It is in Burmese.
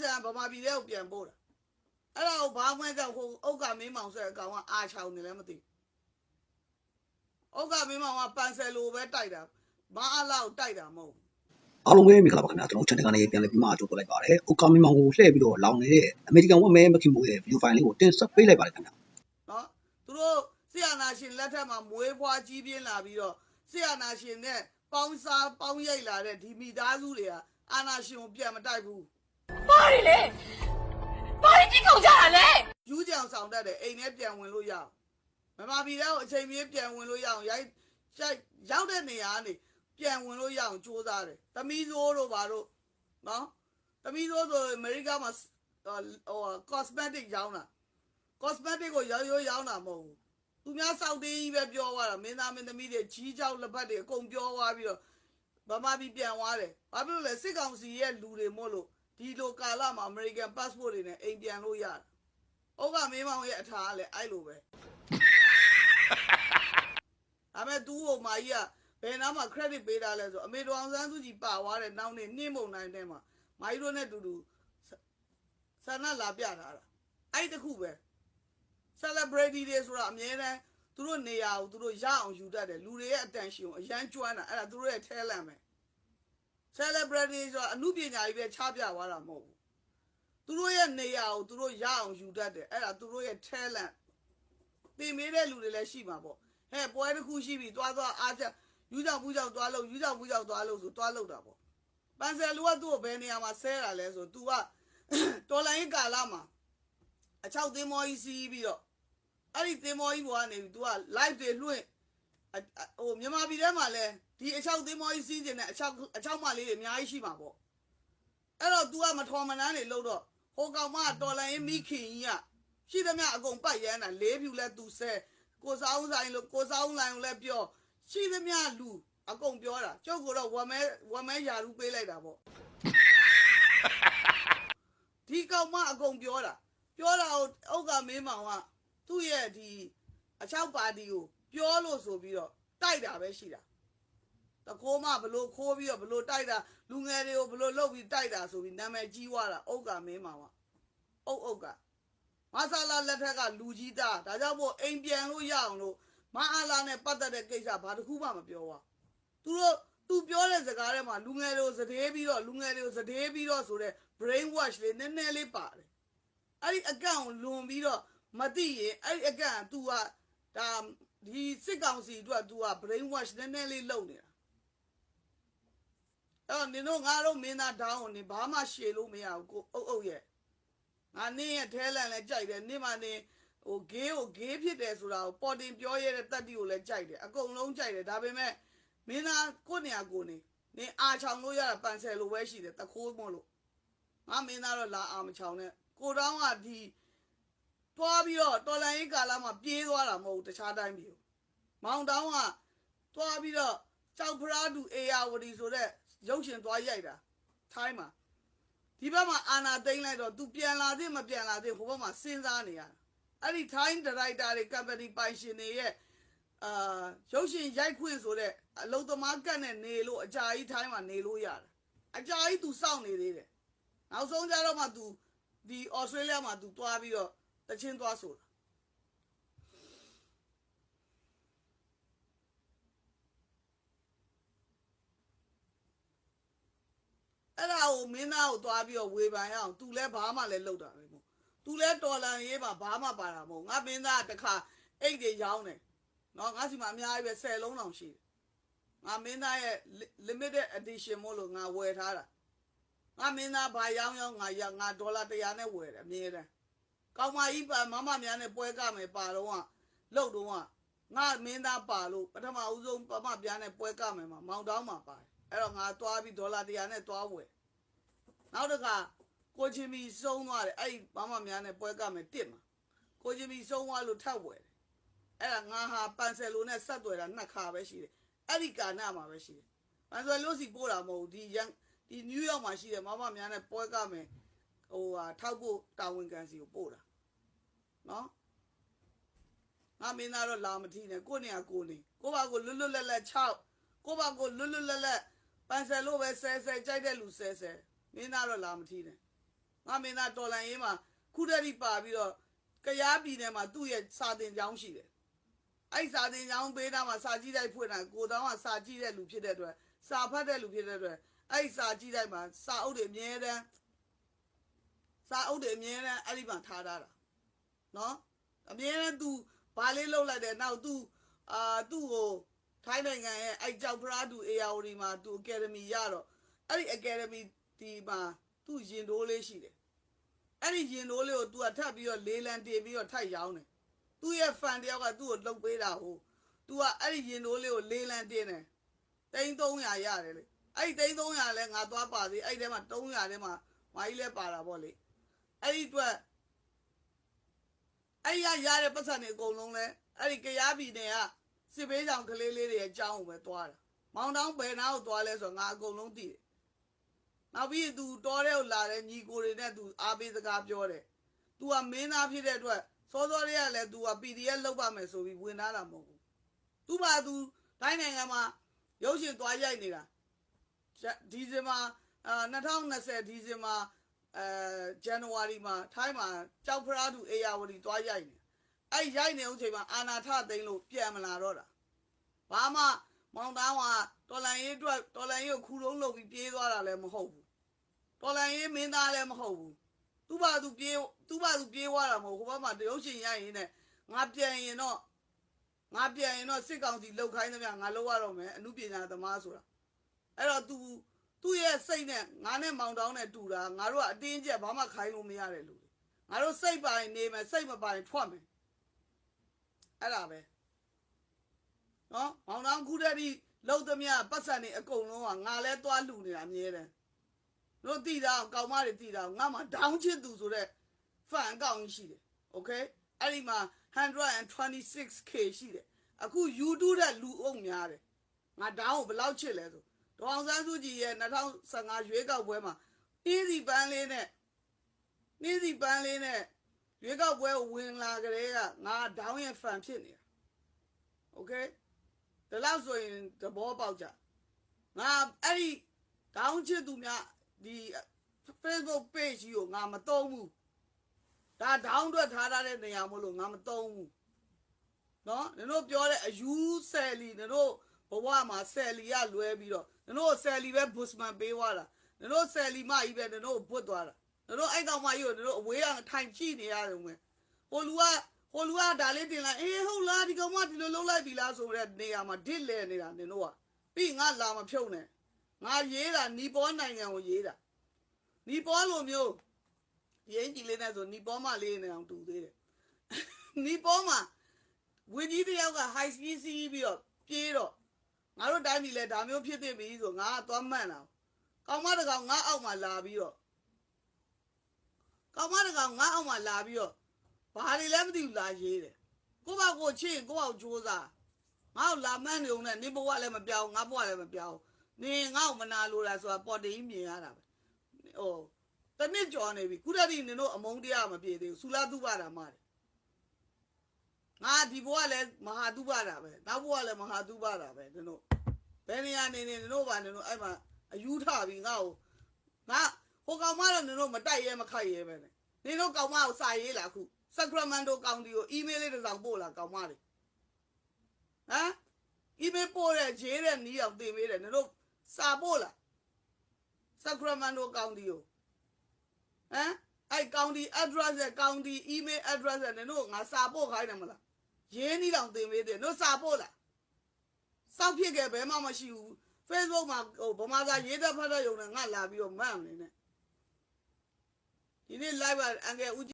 ဆန်ကဗမာပြည်ထဲကိုပြန်ပို့တာအဲ့ဒါကိုဘာမှမကြောက်ဟိုဥက္ကမင်းမောင်ဆိုတဲ့အကောင်ကအာချောင်နေလည်းမသိဘူးဥက္ကမင်းမောင်ကပန်ဆယ်လိုပဲတိုက်တာဘာအလောက်တိုက်တာမဟုတ်ဘူးအားလုံးပဲမိခလာပါခင်ဗျာကျွန်တော်ချက်တကနေပြန်လည်ပြီးမှအကျိုးပြလိုက်ပါတယ်။ဥက္ကမင်းမောင်ကိုလှည့်ပြီးတော့လောင်နေတဲ့အမေရိကန်ဝက်မဲမခင်မိုးရဲ့ဗီဒီယိုဖိုင်လေးကိုတင်ဆက်ပေးလိုက်ပါတယ်ခင်ဗျာနော်သူတို့ဆီယနာရှင်လက်ထက်မှာမွေးဖွားကြီးပြင်းလာပြီးတော့ဆီယနာရှင်နဲ့ပေါင်းစားပေါင်းရိပ်လာတဲ့ဒီမိသားစုတွေကအာနာရှင်ကိုပြန်မတိုက်ဘူး ဘာတွေလဲဘာတွေတိတ်ကုန်ကြတာလဲယူးကြောင်ဆောင်တတ်တယ်အိမ်ထဲပြန်ဝင်လို့ရအောင်မမပြည်ထဲကိုအချိန်မီပြန်ဝင်လို့ရအောင်ရိုက်ရိုက်ရောက်တဲ့နေရာကနေပြန်ဝင်လို့ရအောင်ကြိုးစားတယ်သမီးစိုးတို့ဘာတို့နော်သမီးစိုးဆိုအမေရိကမှာဟို cosmetic ရောင်းတာ cosmetic ကိုရောင်းရိုးရောင်းတာမဟုတ်ဘူးသူများစောက်သေးကြီးပဲပြောသွားတာမင်းသားမင်းသမီးတွေကြီးကြောက်လက်ဖက်တွေအကုန်ပြောသွားပြီးတော့ဗမာပြည်ပြန်သွားတယ်ဘာဖြစ်လို့လဲစစ်ကောင်စီရဲ့လူတွေမို့လို့ ဒီလိုကာလမှာ American passport တွေနဲ့အိမ်ပြန်လို့ရတယ်။ဥက္ကမင်းမောင်ရဲ့အထာကလည်းအဲ့လိုပဲ။ဒါပေမဲ့သူ့ဟိုမာကြီးကဘယ်နားမှာ credit ပေးတာလဲဆိုအမေတော်အောင်ဆန်းစုကြည်ပါသွားတဲ့နောက်နေ့နှင်းမုံနိုင်တဲ့မှာမာကြီးတို့နဲ့တူတူဆဆန္ဒလာပြထားတာ။အဲ့တခုပဲ celebrity တွေဆိုတာအမြဲတမ်းသူတို့နေရာကိုသူတို့ရအောင်ယူတတ်တယ်လူတွေရဲ့ attention ကိုအရန်ကျွမ်းတာအဲ့ဒါသူတို့ရဲ့ talent ပဲ celebrity ဆိုတာအမှုပညာကြီးပဲချပြသွားတာမဟုတ်ဘူးသူတို့ရဲ့နေရာကိုသူတို့ရအောင်ယူတတ်တယ်အဲ့ဒါသူတို့ရဲ့ talent သင်မေးတဲ့လူတွေလည်းရှိမှာပေါ့ဟဲ့ပွဲတစ်ခုရှိပြီသွားသွားအားချက်ယူကြောင်ပူကြောင်သွားလို့ယူကြောင်ပူကြောင်သွားလို့ဆိုသွားလို့တာပေါ့ပန်ဆယ်လူကသူ့ကိုဘယ်နေရာမှာဆဲတာလဲဆို तू ကတော်လိုင်းကာလာမှာအချောက်သင်းမောကြီးစီးပြီးတော့အဲ့ဒီသင်းမောကြီးဘောကနေပြီး तू က live တွေလွှင့်အအ ဟိုမြန်မာပြည်ထဲမှာလဲဒီအချောက်သင်းမောကြီးစီးခြင်းနဲ့အချောက်အချောက်မလေးတွေအများကြီးရှိမှာပေါ့အဲ့တော့ तू ကမထော်မနှမ်းနေလို့တော့ဟိုကောင်မတော်လိုင်းမိခင်ကြီးကရှိသမျှအကုန်ပတ်ရမ်းတာလေးဖြူလဲ तू ဆဲကိုစားဦးဆိုင်လို့ကိုစားဦးလိုင်းကိုလည်းပြောရှိသမျှလူအကုန်ပြောတာကျုပ်ကတော့ဝမဲဝမဲယာရူပေးလိုက်တာပေါ့ဒီကောင်မအကုန်ပြောတာပြောတာကိုဥက္ကမင်းမောင်ကသူ့ရဲ့ဒီအချောက်ပါတီကို ပြောလို့ဆိုပြီးတော့တိုက်တာပဲရှိတာတခိုးမဘလို့ခိုးပြီးတော့ဘလို့တိုက်တာလူငယ်တွေကိုဘလို့လှုပ်ပြီးတိုက်တာဆိုပြီးနာမည်ကြီးသွားတာအုတ်ကမင်းမောင်ကအုတ်အုတ်ကမဆာလာလက်ထက်ကလူကြီးသားဒါကြောင့်မို့အိမ်ပြန်လို့ရအောင်လို့မအားလာနဲ့ပတ်သက်တဲ့ကိစ္စဘာတစ်ခုမှမပြောပါသူတို့သူပြောတဲ့စကားထဲမှာလူငယ်တွေကိုစတေးပြီးတော့လူငယ်တွေကိုစတေးပြီးတော့ဆိုတဲ့ brain wash လေးနည်းနည်းလေးပါတယ်အဲ့ဒီအကန့်ကိုလွန်ပြီးတော့မသိရင်အဲ့ဒီအကန့်က तू ကဒါ ဒီစစ်ကောင်စီအတွက် तू က brain wash နည်းနည်းလေးလုပ်နေတာအဲ့တော့နင်တို့ငါတို့မင်းသားတောင်းကိုနင်ဘာမှရှေလို့မရဘူးကိုအုပ်အုပ်ရဲ့ငါနင်းရဲ့ထဲလန်လည်းကြိုက်တယ်နင်မနင်ဟိုဂေးကိုဂေးဖြစ်တယ်ဆိုတာကိုပေါ်တင်ပြောရတဲ့တက်တီကိုလည်းကြိုက်တယ်အကုန်လုံးကြိုက်တယ်ဒါပေမဲ့မင်းသားကိုယ့်နေရာကိုယ်နေနင်အာချောင်လို့ရတာပန်ဆယ်လိုပဲရှိတယ်တခိုးမို့လို့ငါမင်းသားတော့လာအာမချောင်နဲ့ကိုတောင်းကဒီ တွားပြီးတော့တော်လန်ရေးကာလမှာပြေးသွားတာမဟုတ်ဘူးတခြားတိုင်းပြည်ကိုမောင်တောင်းက သွားပြီးတော့ကြောက်ဖရာတူအေယာဝတီဆိုတဲ့ရုပ်ရှင်သွားရိုက်တာထိုင်းမှာဒီဘက်မှာအာနာသိမ့်လိုက်တော့ तू ပြန်လာသေးမပြန်လာသေးဟိုဘက်မှာစဉ်းစားနေရတာအဲ့ဒီထိုင်းဒါရိုက်တာတွေကမ်ပဏီပိုင်ရှင်တွေရဲ့အာရုပ်ရှင်ရိုက်ခွင့်ဆိုတဲ့အလုံသမားကတ်နဲ့နေလို့အကြာကြီးထိုင်းမှာနေလို့ရတယ်အကြာကြီး तू စောင့်နေသေးတယ်နောက်ဆုံးကြတော့မှ तू ဒီဩစတြေးလျမှာ तू သွားပြီးတော့ တချင်းသွားဆိုတာအဲ့ဒါကိုမင်းသားကိုသွားပြီးတော့ဝေဖန်ရအောင် तू လဲဘာမှလည်းလုပ်တာပဲမို့ तू လဲတော်လန်ရေးမှာဘာမှပါတာမဟုတ်ငါမင်းသားကတစ်ခါအိတ်တွေရောင်းတယ်နော်ငါစီမှာအများကြီးပဲ10လုံးတောင်ရှိတယ်ငါမင်းသားရဲ့ limited edition မို့လို့ငါဝယ်ထားတာငါမင်းသားဘာရောင်းရောင်းငါရငါဒေါ်လာ100နဲ့ဝယ်တယ်အမြဲတမ်း ကောင်းမကြီးပါမမများနဲ့ပွဲကမယ်ပါတော့ကလောက်တော့ကငါမင်းသားပါလို့ပထမဦးဆုံးပမပြားနဲ့ပွဲကမယ်မှာမောင်တောင်းမှာပါတယ်အဲ့တော့ငါသွားပြီးဒေါ်လာ100နဲ့သွားဝယ်နောက်တစ်ခါကိုချင်းမီစုံသွားတယ်အဲ့ဒီဘာမှများနဲ့ပွဲကမယ်တစ်မှာကိုချင်းမီစုံသွားလို့ထပ်ဝယ်တယ်အဲ့ဒါငါဟာပန်ဆယ်လိုနဲ့ဆက်သွယ်တာနှစ်ခါပဲရှိတယ်အဲ့ဒီကာနာမှာပဲရှိတယ်ပန်ဆယ်လိုစီပို့တာမဟုတ်ဘူးဒီရန်ဒီနယူးယောက်မှာရှိတယ်မမများနဲ့ပွဲကမယ် ဟိုဟာထောက်ဖို့တာဝန်ခံစီကိုပို့တာနော်ငါမင်းသားတော့လာမထီးနဲ့ကိုနေရကိုနေကိုပါကိုလွတ်လွတ်လပ်လပ်6ကိုပါကိုလွတ်လွတ်လပ်လပ်ပန်ဆယ်လိုပဲဆဲဆဲကြိုက်တဲ့လူဆဲဆဲမင်းသားတော့လာမထီးနဲ့ငါမင်းသားတော်လန်ရေးမှာခုတည်းပြီးပါပြီးတော့ကရားပြည်နယ်မှာသူ့ရဲ့စာတင်ကျောင်းရှိတယ်အဲ့စာတင်ကျောင်းပေးတာမှာစာကြည့်တိုက်ဖွင့်တာကိုတောင်းကစာကြည့်တဲ့လူဖြစ်တဲ့အတွက်စာဖတ်တဲ့လူဖြစ်တဲ့အတွက်အဲ့စာကြည့်တိုက်မှာစာအုပ်တွေအမြဲတမ်း စာအုပ်တွေအမြဲတမ်းအဲ့ဒီမှာထားထားတာနော်အမြဲတမ်း तू ဘာလေးလုပ်လိုက်တယ်နောက် तू အာသူ့ကိုထိုင်းနိုင်ငံရဲ့အဲ့ကြောက်ဖရာတူ ARD မှာ तू academy ရတော့အဲ့ဒီ academy ဒီမှာသူ့ရင်တိုးလေးရှိတယ်အဲ့ဒီရင်တိုးလေးကို तू ကထပ်ပြီးတော့လေးလံတေပြီးတော့ထိုက်ရောင်းတယ်သူ့ရဲ့ fan တယောက်ကသူ့ကိုလှုပ်ပေးတာဟို तू ကအဲ့ဒီရင်တိုးလေးကိုလေးလံတင်းတယ်တိန်း300ရတယ်လေအဲ့ဒီတိန်း300လဲငါသွားပါသေးအဲ့ဒီထဲမှာ300ထဲမှာမာကြီးလဲပါတာပေါ့လေ အဲ့ဒီအတွက်အဲ့ရရတဲ့ပတ်စံတွေအကုန်လုံးလဲအဲ့ဒီကြရားပြည်နယ်ကစစ်ဘေးကြောင်ကလေးလေးတွေအကြောင်းကိုပဲသွားတာမောင်တောင်ဘယ်နာကိုသွားလဲဆိုတော့ငါအကုန်လုံးသိတယ်နောက်ပြီးသူတော်တဲ့ကိုလာတဲ့ညီကိုတွေနဲ့သူအားပေးစကားပြောတယ်သူကမင်းသားဖြစ်တဲ့အတွက်စောစောလေးကလည်းသူက PDF လောက်ပါမယ်ဆိုပြီးဝင်လာတာမဟုတ်ဘူးသူ့ဘာသူတိုင်းနိုင်ငံမှာရုပ်ရှင်သွားရိုက်နေတာဒီဇင်ဘာ2020ဒီဇင်ဘာ အဲဇန်နဝါရီမှာထိုင်းမှာကြောက်ဖရာသူအေယာဝတီသွားရိုက်နေအဲ့ရိုက်နေတဲ့အချိန်မှာအာနာထသိန်းလို့ပြန်မလာတော့တာဘာမှမောင်တောင်းကတော်လန်ရေးအတွက်တော်လန်ရေးကိုခူလုံးလုပ်ပြီးပြေးသွားတာလည်းမဟုတ်ဘူးတော်လန်ရေးမင်းသားလည်းမဟုတ်ဘူးသူ့ဘာသူပြေးသူ့ဘာသူပြေးသွားတာမဟုတ်ဟိုဘက်မှာတရုတ်ရှင်ရိုက်ရင်းနဲ့ငါပြန်ရင်တော့ငါပြန်ရင်တော့စစ်ကောင်စီလောက်ခိုင်းသမျှငါလောက်ရတော့မယ်အမှုပညာသမားဆိုတာအဲ့တော့ तू သူ့ရဲ့စိတ်နဲ့ငါနဲ့မောင်တောင်းနဲ့တူတာငါတို့ကအတင်းကျပ်ဘာမှခိုင်းလို့မရတဲ့လူတွေငါတို့စိတ်ပိုင်နေမယ်စိတ်မပိုင်ထွက်မယ်အဲ့ဒါပဲနော်မောင်တောင်းခုတည်းဒီလောက်သမျှပတ်စံနေအကုန်လုံးကငါလဲသွားလူနေတာအမြဲတမ်းတို့တိတာအောင်ကောင်မတွေတိတာအောင်ငါမှဒေါင်းချစ်သူဆိုတဲ့ဖန်အကောင့်ကြီးရှိတယ်โอเคအဲ့ဒီမှာ 126k ရှိတယ်အခု YouTube တဲ့လူအုပ်များတယ်ငါဒေါင်းကိုဘယ်လောက်ချစ်လဲဆို ဒေါအောင်ဆန်းစုကြည်ရဲ့2015ရွေးကောက်ပွဲမှာနှင်းစီပန်းလေးနဲ့နှင်းစီပန်းလေးနဲ့ရွေးကောက်ပွဲကိုဝင်လာကြတဲ့ကငါဒေါင်းရဲ့ fan ဖြစ်နေတာโอเคဒါလောက်ဆိုရင်သဘောပေါက်ကြငါအဲ့ဒီဒေါင်းချစ်သူများဒီ Facebook page ကြီးကိုငါမသုံးဘူး ဒါဒေါင်းအတွက်ထားထားတဲ့နေရာမလို့ငါမသုံးဘူးနော်နင်တို့ပြောတဲ့အယူဆယ်လီနင်တို့ဘဝမှာဆယ်လီကလွဲပြီးတော့ နင်တို့ဆယ်လီပဲဘုစမန်ပေးသွားတာနင်တို့ဆယ်လီမကြီးပဲနင်တို့ဘွတ်သွားတာနင်တို့အဲ့ကောင်မကြီးကိုနင်တို့အဝေးကထိုင်ကြည့်နေရတယ်ဝင်ဟိုလူကဟိုလူကဒါလေးတင်လိုက်အေးဟုတ်လားဒီကောင်မဒီလိုလုံးလိုက်ပြီလားဆိုတဲ့နေရာမှာဒစ်လဲနေတာနင်တို့ကပြီးငါလာမဖြုတ်နဲ့ငါရေးတာနီပေါ်နိုင်ငံကိုရေးတာနီပေါ်လိုမျိုးဒီအင်ကြီးလေးနဲ့ဆိုနီပေါ်မလေးနဲ့အောင်တူသေးတယ်နီပေါ်မှာဝင်းကြီးတယောက်က high speed စီးပြီးတော့ပြေးတော့ ငါတို့တိုင်းပြည်လဲဒါမျိုးဖြစ်ဖြစ်ပြီဆိုငါကသွားမှန်တာကောင်မတကောင်ငါအောက်မှာလာပြီးတော့ကောင်မတကောင်ငါအောက်မှာလာပြီးတော့ဘာတွေလဲမသိဘူးလာရေးတယ်ကိုယ့်ဘာကိုချစ်ရင်ကိုယ့်ဘာကိုစူးစားငါ့ကိုလာမှန်းနေုံနဲ့နေဘဝလည်းမပြောင်းငါဘဝလည်းမပြောင်းနေငါ့ကိုမနာလို့လားဆိုတာပေါ်တင်မြင်ရတာပဲဟိုတနစ်ကြော်နေပြီခုတည်းကနင်တို့အမုန်းတရားမပြေသေးဘူးဆူလာတုပါတာမတယ် ငါဒီဘဝလည်းမဟာတုပါတာပဲနောက်ဘဝလည်းမဟာတုပါတာပဲနင်တို့ဘယ်နေရာနေနေနင်တို့ပါနင်တို့အဲ့မှာအယူထပြီးငါ့ကိုငါဟိုကောင်မတော့နင်တို့မတိုက်ရဲမခိုက်ရဲပဲနဲ့နင်တို့ကောင်မကိုစာရေးလာခုစကရမန်တိုကောင်တီကိုအီးမေးလ်လေးတစ်စောင်ပို့လာကောင်မတွေဟမ်အီးမေးလ်ပို့တဲ့ဂျေးတဲ့နီးအောင်တင်ပေးတယ်နင်တို့စာပို့လာစကရမန်တိုကောင်တီကိုဟမ်အဲ့ကောင်ဒီ address နဲ့ကောင်ဒီ email address နဲ့နင်တို့ငါစာပို့ခိုင်းတယ်မလား ရင်းနှီးတောင်တင်ပေးတယ်နင်တို့စာပို့လားစောက်ဖြစ်ခဲ့ဘယ်မှမရှိဘူး Facebook မှာဟိုဗမာစာရေးတဲ့ဖတ်တဲ့ယုံနဲ့ငါလာပြီးတော့မှတ်နေနဲ့ဒီနေ့ live အန်ကယ်ဦး